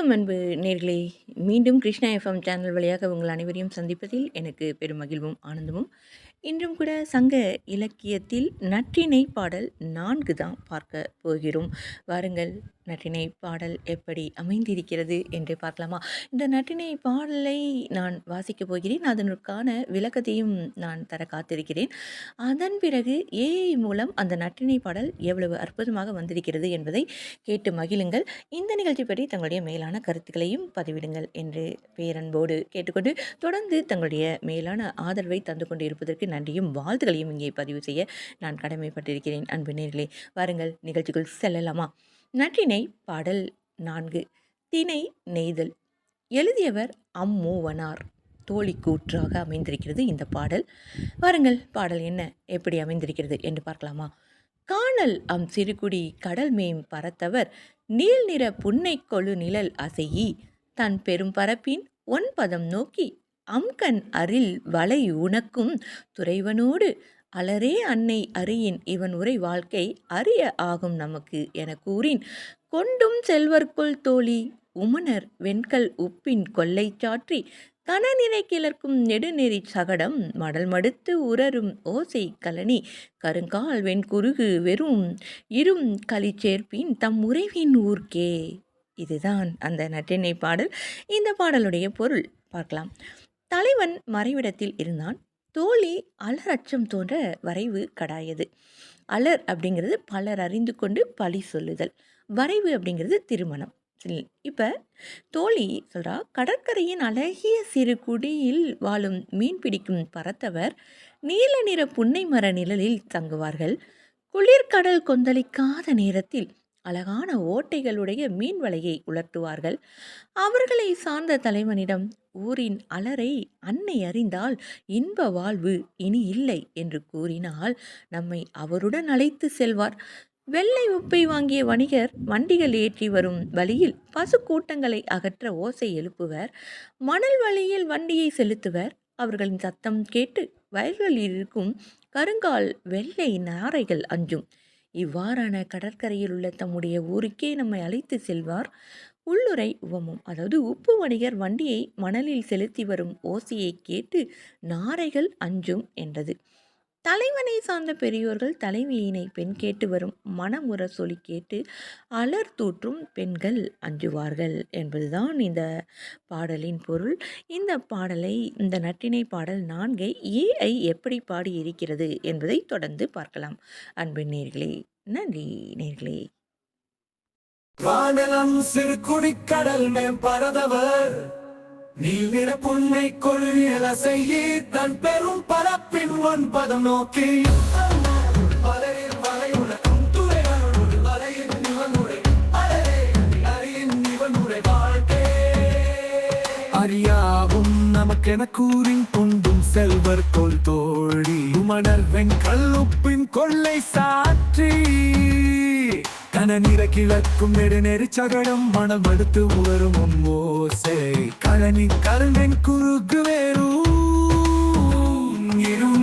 வணக்கம் அன்பு நேர்களே. மீண்டும் கிருஷ்ணா எஃப்எம் சேனல் வழியாக உங்கள் அனைவரையும் சந்திப்பதில் எனக்கு பெரும் மகிழ்வும் ஆனந்தமும். இன்றும் கூட சங்க இலக்கியத்தில் நற்றிணை பாடல் நான்கு தான் பார்க்க போகிறோம். வாருங்கள் நற்றிணை பாடல் எப்படி அமைந்திருக்கிறது என்று பார்க்கலாமா? இந்த நற்றிணை பாடலை நான் வாசிக்கப் போகிறேன். அதனுக்கான விளக்கத்தையும் நான் தர காத்திருக்கிறேன். அதன் பிறகு ஏஐ மூலம் அந்த நற்றிணை பாடல் எவ்வளவு அற்புதமாக வந்திருக்கிறது என்பதை கேட்டு மகிழுங்கள். இந்த நிகழ்ச்சி பற்றி தங்களுடைய மேலான கருத்துக்களையும் பதிவிடுங்கள் என்று பேரன்போடு கேட்டுக்கொண்டு தொடர்ந்து தங்களுடைய மேலான ஆதரவை தந்து கொண்டு இருப்பதற்கு நன்றியும் வாழ்த்துக்களையும் இங்கே பதிவு செய்ய நான் கடமைப்பட்டிருக்கிறேன். அன்பு நேர்களே வாருங்கள் நிகழ்ச்சிக்குள் செல்லலாமா? நற்றினை பாடல் நான்கு. திணை நெய்தல். எழுதியவர் அம்மூவனார். தோழி கூற்றாக அமைந்திருக்கிறது இந்த பாடல். வாருங்கள் பாடல் என்ன? எப்படி அமைந்திருக்கிறது என்று பார்க்கலாமா? காணல் அம் சிறுகுடி கடல் மேம் பறத்தவர் நீல் நிற புன்னை கொழு நிழல் அசையி தன் பெரும் பரப்பின் ஒன்பதம் நோக்கி அம்கண் அரில் வலை உனக்கும் துறைவனோடு அலரே அன்னை அறியின் இவன் உரை வாழ்க்கை அரிய ஆகும் நமக்கு என கூறின். கொண்டும் செல்வர்க்குள் தோழி உமனர் வெண்கல் உப்பின் கொல்லை சாற்றி கனநிறை கிளர்க்கும் நெடுநெறி சகடம் மடல் மடுத்து உரரும் ஓசை கலனி கருங்கால் வெண்குருகு வெறும் இரும் களிச்சேர்ப்பின் தம் உறைவின் ஊர்க்கே. இதுதான் அந்த நட்டினை பாடல். இந்த பாடலுடைய பொருள் பார்க்கலாம். தலைவன் மறைவிடத்தில் இருந்தான். தோழி அலர் அச்சம் தோன்ற வரைவு கடாயது. அலர் அப்படிங்கிறது பலர் அறிந்து கொண்டு பழி சொல்லுதல். வரைவு அப்படிங்கிறது திருமணம். இப்போ தோழி சொல்கிறா கடற்கரையின் அழகிய சிறு குடியில் வாழும் மீன் பிடிக்கும் பறத்தவர் நீல நிற புன்னை மர நிழலில் தங்குவார்கள். குளிர்கடல் கொந்தளிக்காத நேரத்தில் அழகான ஓட்டைகளுடைய மீன் வலையை உலர்த்துவார்கள். அவர்களை சார்ந்த தலைவனிடம் ஊரின் அலரை அன்னை அறிந்தால் இன்ப வாழ்வு இனி இல்லை என்று கூறினால் நம்மை அவருடன் அழைத்து செல்வார். வெள்ளை உப்பை வாங்கிய வணிகர் வண்டிகள் ஏற்றி வரும் வழியில் பசு கூட்டங்களை அகற்ற ஓசை எழுப்புவர். மணல் வழியில் வண்டியை செலுத்துவர். அவர்களின் சத்தம் கேட்டு வயல்களில் இருக்கும் கருங்கால் வெள்ளை நாரைகள் அஞ்சும். இவ்வாறான கடற்கரையில் உள்ள தம்முடைய ஊருக்கே நம்மை அழைத்து செல்வார். உள்ளுரை உவமம் அதாவது உப்பு வணிகர் வண்டியை மணலில் செலுத்தி வரும் ஓசையை கேட்டு நாரைகள் அஞ்சும் என்றது. தலைவனை சார்ந்த பெரியோர்கள் தலைவியினை பெண் கேட்டு வரும் மனமுற சொல்லி கேட்டு அலர் தூற்றும் பெண்கள் அஞ்சுவார்கள் என்பதுதான் இந்த பாடலின் பொருள். இந்த பாடலை இந்த நட்டினை பாடல் நான்கை ஏஐ எப்படி பாடியிருக்கிறது என்பதை தொடர்ந்து பார்க்கலாம். அன்பின் நேர்களே நன்றி நேர்களே. வானலம் சிறு குடிக்கடல் மேம்பரதவர் பரதவர் புன்னை கொள்ளியல செய்ய தன் பெரும் பரப்பின் ஒன்பதம் நோக்கி. வலையில் வலை உனக்கும் துறைவனோடு நிவனுரை அலரே அறியின் நிவனுரை அறியாவும் நமக்கென கூறின் கொண்டும் செல்வர் கொள் தோழி. உமணர் வெண்கல் உப்பின் கொள்ளை சாற்றி. கன நிற கிழக்கும் நெடுநெறி சகடம் மனம் அடுத்து உவரும் ஓசை. கழனி கருங்கன் குறுக்கு வேறும் இருங்கழிச்சே